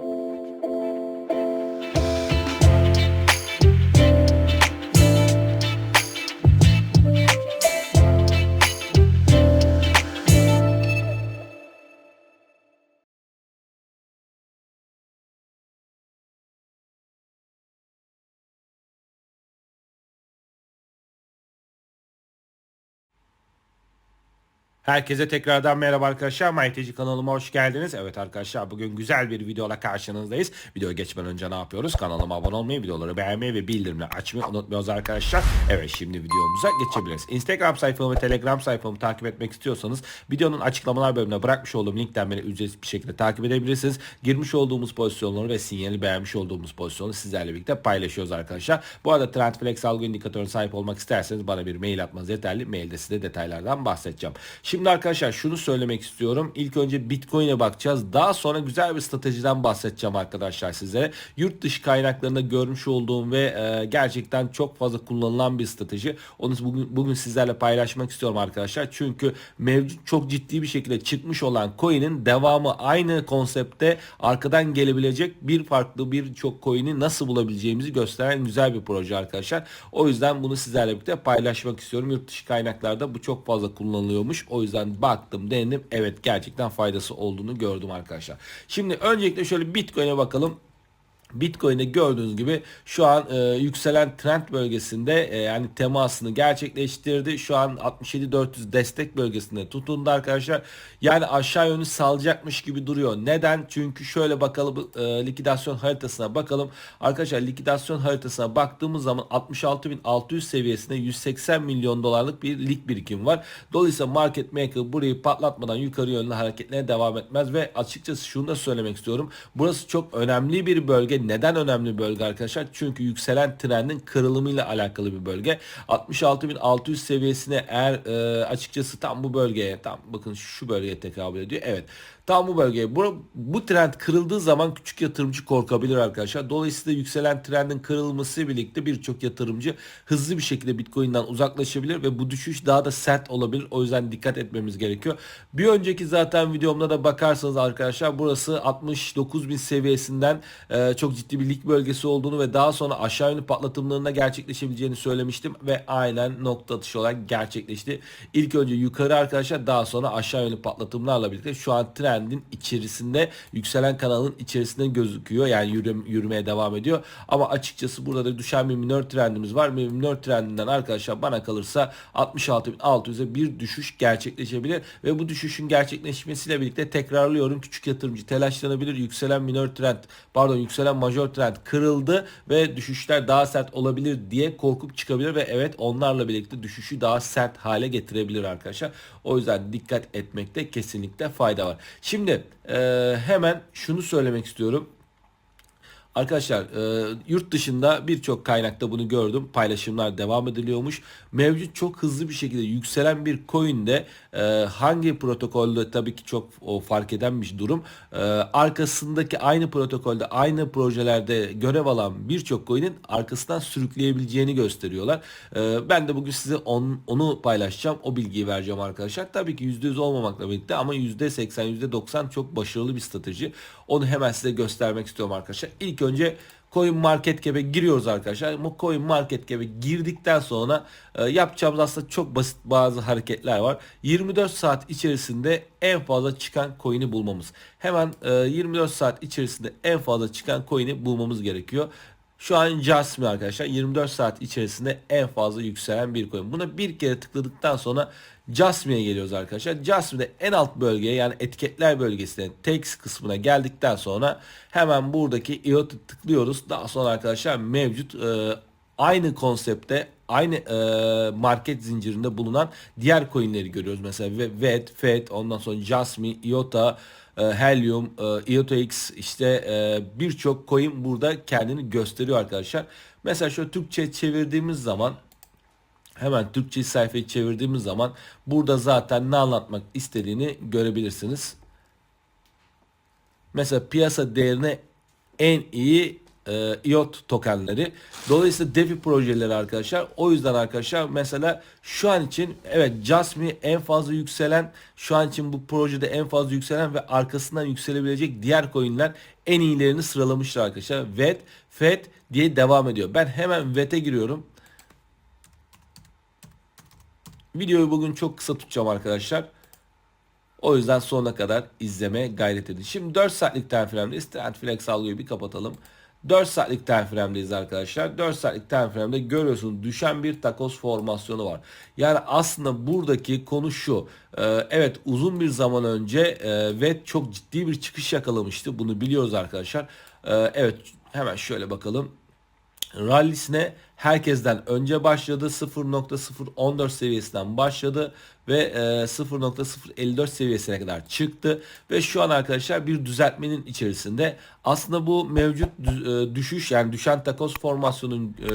thank you Herkese tekrardan merhaba arkadaşlar. MyTC kanalıma hoş geldiniz. Evet arkadaşlar bugün güzel bir videoyla karşınızdayız. Videoya geçmeden önce ne yapıyoruz? Kanalıma abone olmayı, videoları beğenmeyi ve bildirimleri açmayı unutmuyoruz arkadaşlar. Evet şimdi videomuza geçebiliriz. Instagram sayfamı ve Telegram sayfamı takip etmek istiyorsanız videonun açıklamalar bölümüne bırakmış olduğum linkten beni ücretsiz bir şekilde takip edebilirsiniz. Girmiş olduğumuz pozisyonları ve sinyali beğenmiş olduğumuz pozisyonu sizlerle birlikte paylaşıyoruz arkadaşlar. Bu arada Trendflex algı indikatörüne sahip olmak isterseniz bana bir mail atmanız yeterli. Mailde size detaylardan bahsedeceğim. Şimdi arkadaşlar şunu söylemek istiyorum. İlk önce Bitcoin'e bakacağız. Daha sonra güzel bir stratejiden bahsedeceğim arkadaşlar size. Yurt dışı kaynaklarında görmüş olduğum ve e, gerçekten çok fazla kullanılan bir strateji. Onu bugün, bugün sizlerle paylaşmak istiyorum arkadaşlar. Çünkü mevcut çok ciddi bir şekilde çıkmış olan coin'in devamı aynı konsepte arkadan gelebilecek bir farklı birçok coin'i nasıl bulabileceğimizi gösteren güzel bir proje arkadaşlar. O yüzden bunu sizlerle birlikte paylaşmak istiyorum. Yurt dışı kaynaklarda bu çok fazla kullanılıyormuş. O yüzden baktım denedim. Evet gerçekten faydası olduğunu gördüm arkadaşlar. Şimdi öncelikle şöyle Bitcoin'e bakalım. Bitcoin'de gördüğünüz gibi şu an e, yükselen trend bölgesinde e, yani temasını gerçekleştirdi. Şu an 67.400 destek bölgesinde tutundu arkadaşlar. Yani aşağı yönü salacakmış gibi duruyor. Neden? Çünkü şöyle bakalım e, likidasyon haritasına bakalım. Arkadaşlar likidasyon haritasına baktığımız zaman 66.600 seviyesinde 180 milyon dolarlık bir lik birikim var. Dolayısıyla market maker burayı patlatmadan yukarı yönlü hareketlerine devam etmez ve açıkçası şunu da söylemek istiyorum. Burası çok önemli bir bölge neden önemli bölge arkadaşlar? Çünkü yükselen trendin kırılımıyla alakalı bir bölge. 66.600 seviyesine eğer e, açıkçası tam bu bölgeye tam bakın şu bölgeye tekabül ediyor. Evet Tam bu bölgeye. Bu, bu trend kırıldığı zaman küçük yatırımcı korkabilir arkadaşlar. Dolayısıyla yükselen trendin kırılması birlikte birçok yatırımcı hızlı bir şekilde Bitcoin'den uzaklaşabilir ve bu düşüş daha da sert olabilir. O yüzden dikkat etmemiz gerekiyor. Bir önceki zaten videomda da bakarsanız arkadaşlar burası 69 bin seviyesinden e, çok ciddi bir lik bölgesi olduğunu ve daha sonra aşağı yönlü patlatımlarına gerçekleşebileceğini söylemiştim ve aynen nokta atışı olarak gerçekleşti. İlk önce yukarı arkadaşlar daha sonra aşağı yönlü patlatımlarla birlikte şu an trend trendin içerisinde yükselen kanalın içerisinde gözüküyor. Yani yürüm, yürümeye devam ediyor. Ama açıkçası burada da düşen bir minor trendimiz var. Minor trendinden arkadaşlar bana kalırsa 66.600'e bir düşüş gerçekleşebilir ve bu düşüşün gerçekleşmesiyle birlikte tekrarlıyorum küçük yatırımcı telaşlanabilir. Yükselen minor trend pardon yükselen major trend kırıldı ve düşüşler daha sert olabilir diye korkup çıkabilir ve evet onlarla birlikte düşüşü daha sert hale getirebilir arkadaşlar. O yüzden dikkat etmekte kesinlikle fayda var. Şimdi e, hemen şunu söylemek istiyorum. Arkadaşlar e, yurt dışında birçok kaynakta bunu gördüm. Paylaşımlar devam ediliyormuş. Mevcut çok hızlı bir şekilde yükselen bir coin'de e, hangi protokolde tabii ki çok o fark eden bir durum. E, arkasındaki aynı protokolde aynı projelerde görev alan birçok coin'in arkasından sürükleyebileceğini gösteriyorlar. E, ben de bugün size on, onu paylaşacağım. O bilgiyi vereceğim arkadaşlar. Tabii ki %100 olmamakla birlikte ama %80 %90 çok başarılı bir strateji. Onu hemen size göstermek istiyorum arkadaşlar. İlk önce Coin Market Cap'e giriyoruz arkadaşlar. Bu Coin Market Cap'e girdikten sonra e, yapacağımız aslında çok basit bazı hareketler var. 24 saat içerisinde en fazla çıkan coin'i bulmamız. Hemen e, 24 saat içerisinde en fazla çıkan coin'i bulmamız gerekiyor. Şu an Jasmine arkadaşlar 24 saat içerisinde en fazla yükselen bir coin. Buna bir kere tıkladıktan sonra Jasmine'e geliyoruz arkadaşlar. Jasmine'de en alt bölgeye yani etiketler bölgesine text kısmına geldikten sonra hemen buradaki IOTA tıklıyoruz. Daha sonra arkadaşlar mevcut e, aynı konsepte aynı e, market zincirinde bulunan diğer coinleri görüyoruz. Mesela VED, FED, ondan sonra Jasmine, IOTA, e, Helium, e, IOTA X işte e, birçok coin burada kendini gösteriyor arkadaşlar. Mesela şöyle Türkçe çevirdiğimiz zaman hemen Türkçe sayfayı çevirdiğimiz zaman burada zaten ne anlatmak istediğini görebilirsiniz. Mesela piyasa değerine en iyi e, IOT tokenleri. Dolayısıyla DeFi projeleri arkadaşlar. O yüzden arkadaşlar mesela şu an için evet Jasmy en fazla yükselen şu an için bu projede en fazla yükselen ve arkasından yükselebilecek diğer coinler en iyilerini sıralamışlar arkadaşlar. VET, FED diye devam ediyor. Ben hemen VET'e giriyorum. Videoyu bugün çok kısa tutacağım arkadaşlar. O yüzden sonuna kadar izlemeye gayret edin. Şimdi 4 saatlik time frame'deyiz. Trendflex algıyı bir kapatalım. 4 saatlik time arkadaşlar. 4 saatlik time frame'de görüyorsunuz düşen bir takos formasyonu var. Yani aslında buradaki konu şu. Ee, evet uzun bir zaman önce e, ve çok ciddi bir çıkış yakalamıştı. Bunu biliyoruz arkadaşlar. Ee, evet hemen şöyle bakalım. Rallisine herkesten önce başladı. 0.014 seviyesinden başladı ve e, 0.054 seviyesine kadar çıktı ve şu an arkadaşlar bir düzeltmenin içerisinde. Aslında bu mevcut e, düşüş yani düşen takoz formasyonun e,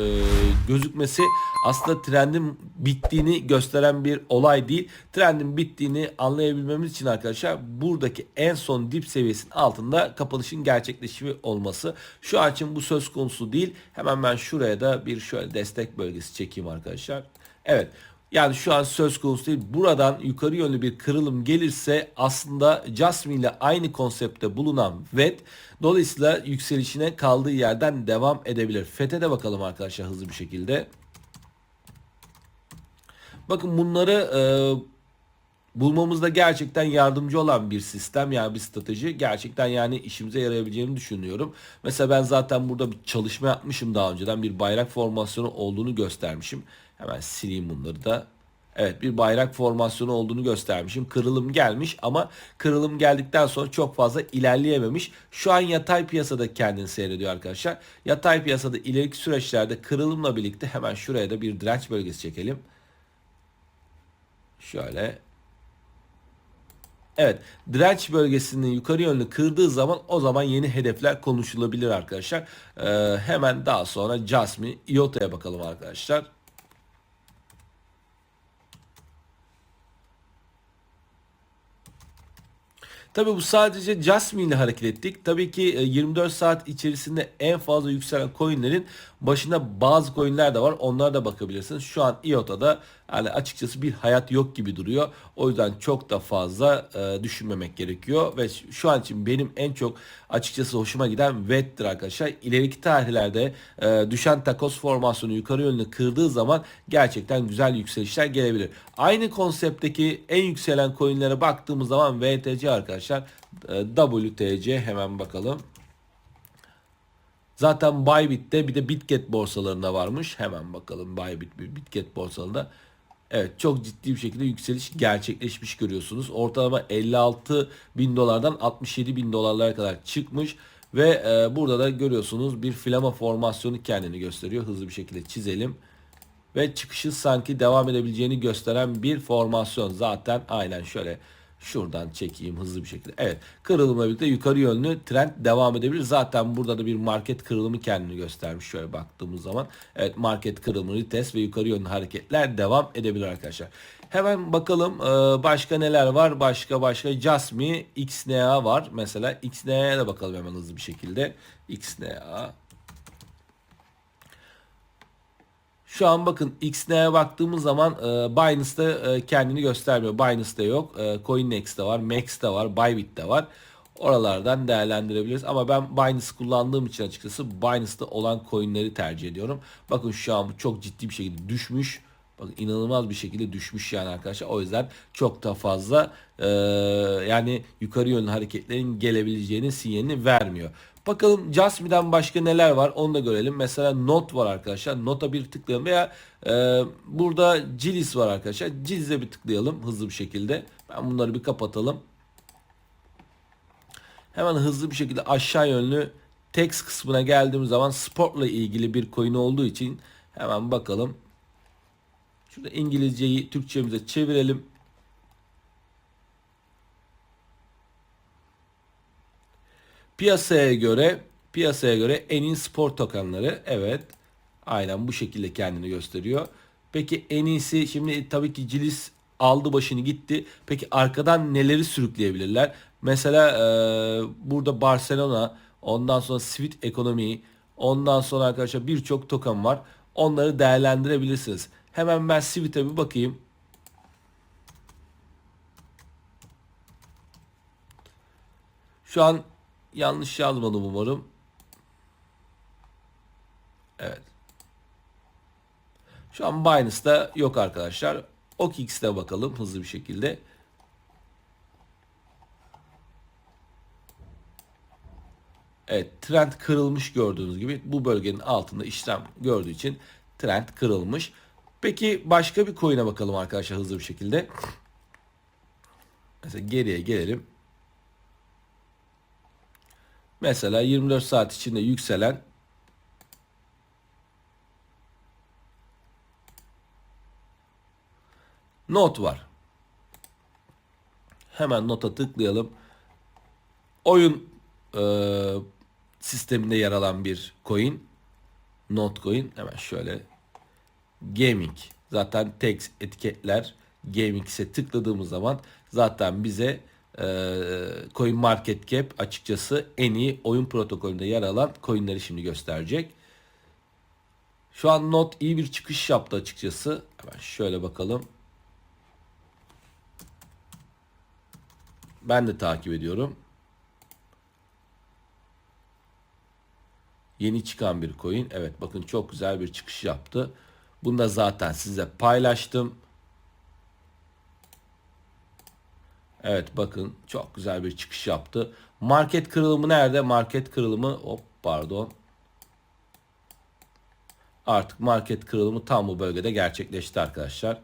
gözükmesi aslında trendin bittiğini gösteren bir olay değil. Trendin bittiğini anlayabilmemiz için arkadaşlar buradaki en son dip seviyesinin altında kapanışın gerçekleşimi olması. Şu an için bu söz konusu değil. Hemen ben şuraya da bir şöyle destek bölgesi çekeyim arkadaşlar. Evet yani şu an söz konusu değil. Buradan yukarı yönlü bir kırılım gelirse aslında Jasmine ile aynı konsepte bulunan VET dolayısıyla yükselişine kaldığı yerden devam edebilir. FET'e de bakalım arkadaşlar hızlı bir şekilde. Bakın bunları e, bulmamızda gerçekten yardımcı olan bir sistem yani bir strateji gerçekten yani işimize yarayabileceğini düşünüyorum. Mesela ben zaten burada bir çalışma yapmışım daha önceden bir bayrak formasyonu olduğunu göstermişim. Hemen sileyim bunları da. Evet bir bayrak formasyonu olduğunu göstermişim. Kırılım gelmiş ama kırılım geldikten sonra çok fazla ilerleyememiş. Şu an yatay piyasada kendini seyrediyor arkadaşlar. Yatay piyasada ileriki süreçlerde kırılımla birlikte hemen şuraya da bir direnç bölgesi çekelim. Şöyle Evet direnç bölgesinin yukarı yönlü kırdığı zaman o zaman yeni hedefler konuşulabilir arkadaşlar. Ee, hemen daha sonra Jasmine IOTA'ya bakalım arkadaşlar. Tabi bu sadece Jasmine ile hareket ettik. Tabii ki 24 e, saat içerisinde en fazla yükselen coinlerin başında bazı coinler de var. Onlara da bakabilirsiniz. Şu an IOTA'da yani açıkçası bir hayat yok gibi duruyor. O yüzden çok da fazla e, düşünmemek gerekiyor. Ve şu an için benim en çok açıkçası hoşuma giden VET'tir arkadaşlar. İleriki tarihlerde e, düşen takos formasyonu yukarı yönlü kırdığı zaman gerçekten güzel yükselişler gelebilir. Aynı konseptteki en yükselen coinlere baktığımız zaman VTC arkadaşlar e, WTC hemen bakalım. Zaten Bybit'te bir de Bitget borsalarında varmış. Hemen bakalım Bybit Bitget borsalarında. Evet çok ciddi bir şekilde yükseliş gerçekleşmiş görüyorsunuz. Ortalama 56 bin dolardan 67 bin dolarlara kadar çıkmış. Ve e, burada da görüyorsunuz bir flama formasyonu kendini gösteriyor. Hızlı bir şekilde çizelim. Ve çıkışı sanki devam edebileceğini gösteren bir formasyon. Zaten aynen şöyle Şuradan çekeyim hızlı bir şekilde. Evet kırılımla birlikte yukarı yönlü trend devam edebilir. Zaten burada da bir market kırılımı kendini göstermiş şöyle baktığımız zaman. Evet market kırılımı test ve yukarı yönlü hareketler devam edebilir arkadaşlar. Hemen bakalım başka neler var. Başka başka Jasmy XNA var. Mesela XNA'ya da bakalım hemen hızlı bir şekilde. XNA Şu an bakın XN'ye baktığımız zaman e, Binance'da e, kendini göstermiyor. Binance'da yok. E, CoinNext'te var. Max'te var. Bybit'te var. Oralardan değerlendirebiliriz. Ama ben Binance kullandığım için açıkçası Binance'da olan coinleri tercih ediyorum. Bakın şu an çok ciddi bir şekilde düşmüş. Bakın inanılmaz bir şekilde düşmüş yani arkadaşlar. O yüzden çok da fazla e, yani yukarı yönlü hareketlerin gelebileceğini sinyalini vermiyor. Bakalım Jasmine'den başka neler var onu da görelim. Mesela Not var arkadaşlar. Not'a bir tıklayalım veya e, burada Cilis var arkadaşlar. Cilis'e bir tıklayalım hızlı bir şekilde. Ben bunları bir kapatalım. Hemen hızlı bir şekilde aşağı yönlü text kısmına geldiğimiz zaman sportla ilgili bir coin olduğu için hemen bakalım. Şurada İngilizceyi Türkçemize çevirelim. Piyasaya göre piyasaya göre en iyi spor tokenları evet aynen bu şekilde kendini gösteriyor. Peki en iyisi şimdi tabii ki Cilis aldı başını gitti. Peki arkadan neleri sürükleyebilirler? Mesela e, burada Barcelona ondan sonra Sweet Economy Ondan sonra arkadaşlar birçok token var. Onları değerlendirebilirsiniz. Hemen ben Sweet'e bir bakayım. Şu an yanlış yazmadım umarım. Evet. Şu an Binance'da yok arkadaşlar. OKX'te bakalım hızlı bir şekilde. Evet trend kırılmış gördüğünüz gibi bu bölgenin altında işlem gördüğü için trend kırılmış. Peki başka bir coin'e bakalım arkadaşlar hızlı bir şekilde. Mesela geriye gelelim. Mesela 24 saat içinde yükselen not var. Hemen nota tıklayalım. Oyun e, sisteminde yer alan bir coin. Not coin. Hemen şöyle gaming. Zaten text etiketler gaming ise tıkladığımız zaman zaten bize coin market cap açıkçası en iyi oyun protokolünde yer alan coinleri şimdi gösterecek. Şu an not iyi bir çıkış yaptı açıkçası. Hemen şöyle bakalım. Ben de takip ediyorum. Yeni çıkan bir coin. Evet bakın çok güzel bir çıkış yaptı. Bunu da zaten size paylaştım. Evet bakın çok güzel bir çıkış yaptı. Market kırılımı nerede? Market kırılımı hop pardon. Artık market kırılımı tam bu bölgede gerçekleşti arkadaşlar.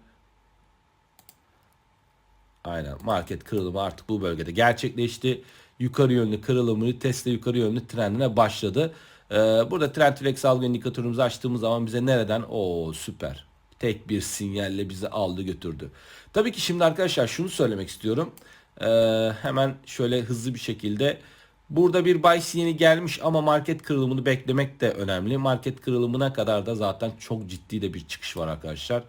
Aynen market kırılımı artık bu bölgede gerçekleşti. Yukarı yönlü kırılımı Tesla yukarı yönlü trendine başladı. Ee, burada trend flex algı indikatörümüzü açtığımız zaman bize nereden? o süper. Tek bir sinyalle bizi aldı götürdü. Tabii ki şimdi arkadaşlar şunu söylemek istiyorum. Ee, hemen şöyle hızlı bir şekilde Burada bir buy sinyali gelmiş ama market kırılımını beklemek de önemli. Market kırılımına kadar da zaten çok ciddi de bir çıkış var arkadaşlar.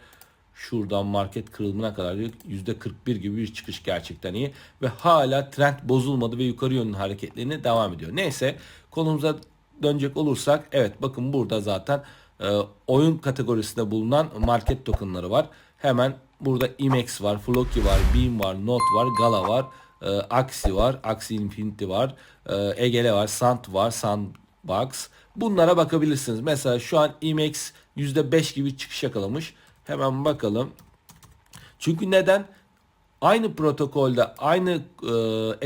Şuradan market kırılımına kadar %41 gibi bir çıkış gerçekten iyi. Ve hala trend bozulmadı ve yukarı yönlü hareketlerine devam ediyor. Neyse konumuza dönecek olursak evet bakın burada zaten oyun kategorisinde bulunan market tokenları var. Hemen burada IMEX var, Floki var, Beam var, Not var, Gala var, e, Axie var, Axie Infinity var, e, Egele var, Sant var, Sandbox. Bunlara bakabilirsiniz. Mesela şu an IMEX %5 gibi çıkış yakalamış. Hemen bakalım. Çünkü neden? Aynı protokolde aynı e,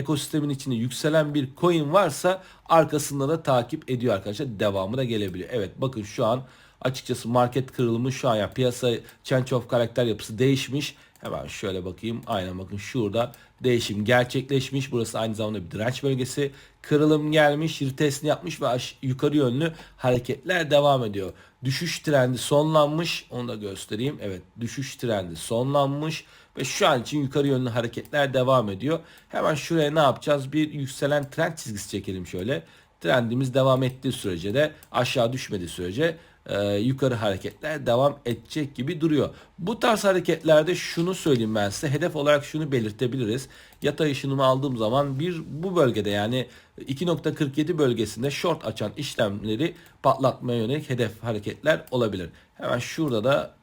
ekosistemin içinde yükselen bir coin varsa arkasında da takip ediyor arkadaşlar. Devamı da gelebiliyor. Evet bakın şu an açıkçası market kırılımı şu an ya piyasa change of karakter yapısı değişmiş. Hemen şöyle bakayım. Aynen bakın şurada değişim gerçekleşmiş. Burası aynı zamanda bir direnç bölgesi. Kırılım gelmiş, retestini yapmış ve yukarı yönlü hareketler devam ediyor. Düşüş trendi sonlanmış. Onu da göstereyim. Evet düşüş trendi sonlanmış. Ve şu an için yukarı yönlü hareketler devam ediyor. Hemen şuraya ne yapacağız? Bir yükselen trend çizgisi çekelim şöyle. Trendimiz devam ettiği sürece de aşağı düşmediği sürece e, yukarı hareketler devam edecek gibi duruyor. Bu tarz hareketlerde şunu söyleyeyim ben size. Hedef olarak şunu belirtebiliriz. Yatay ışınımı aldığım zaman bir bu bölgede yani 2.47 bölgesinde short açan işlemleri patlatmaya yönelik hedef hareketler olabilir. Hemen şurada da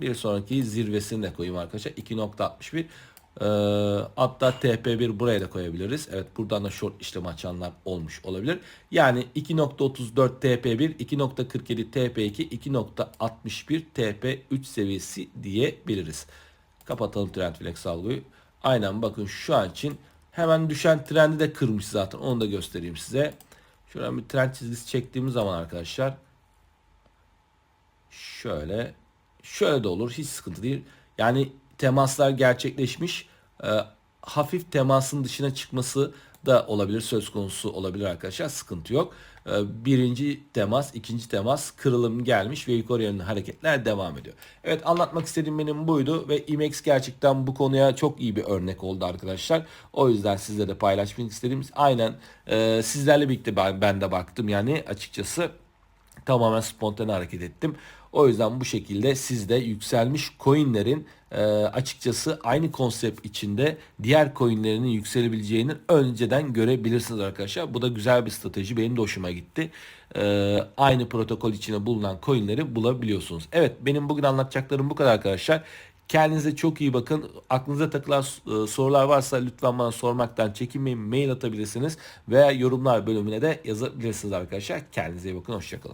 bir sonraki zirvesini de koyayım arkadaşlar. 2.61 ee, hatta TP1 buraya da koyabiliriz. Evet buradan da short işlem açanlar olmuş olabilir. Yani 2.34 TP1, 2.47 TP2, 2.61 TP3 seviyesi diyebiliriz. Kapatalım trend flex algıyı. Aynen bakın şu an için hemen düşen trendi de kırmış zaten. Onu da göstereyim size. Şuradan bir trend çizgisi çektiğimiz zaman arkadaşlar şöyle şöyle de olur. Hiç sıkıntı değil. Yani temaslar gerçekleşmiş. E, hafif temasın dışına çıkması da olabilir söz konusu olabilir arkadaşlar sıkıntı yok. E, birinci temas ikinci temas kırılım gelmiş ve yukarı yönlü hareketler devam ediyor. Evet anlatmak istediğim benim buydu ve IMEX gerçekten bu konuya çok iyi bir örnek oldu arkadaşlar. O yüzden sizle de paylaşmak istedim. Aynen e, sizlerle birlikte ben, ben de baktım yani açıkçası tamamen spontane hareket ettim. O yüzden bu şekilde siz de yükselmiş coinlerin e, açıkçası aynı konsept içinde diğer coinlerinin yükselebileceğini önceden görebilirsiniz arkadaşlar. Bu da güzel bir strateji. Benim de hoşuma gitti. E, aynı protokol içinde bulunan coinleri bulabiliyorsunuz. Evet benim bugün anlatacaklarım bu kadar arkadaşlar. Kendinize çok iyi bakın. Aklınıza takılan e, sorular varsa lütfen bana sormaktan çekinmeyin. Mail atabilirsiniz veya yorumlar bölümüne de yazabilirsiniz arkadaşlar. Kendinize iyi bakın. Hoşçakalın.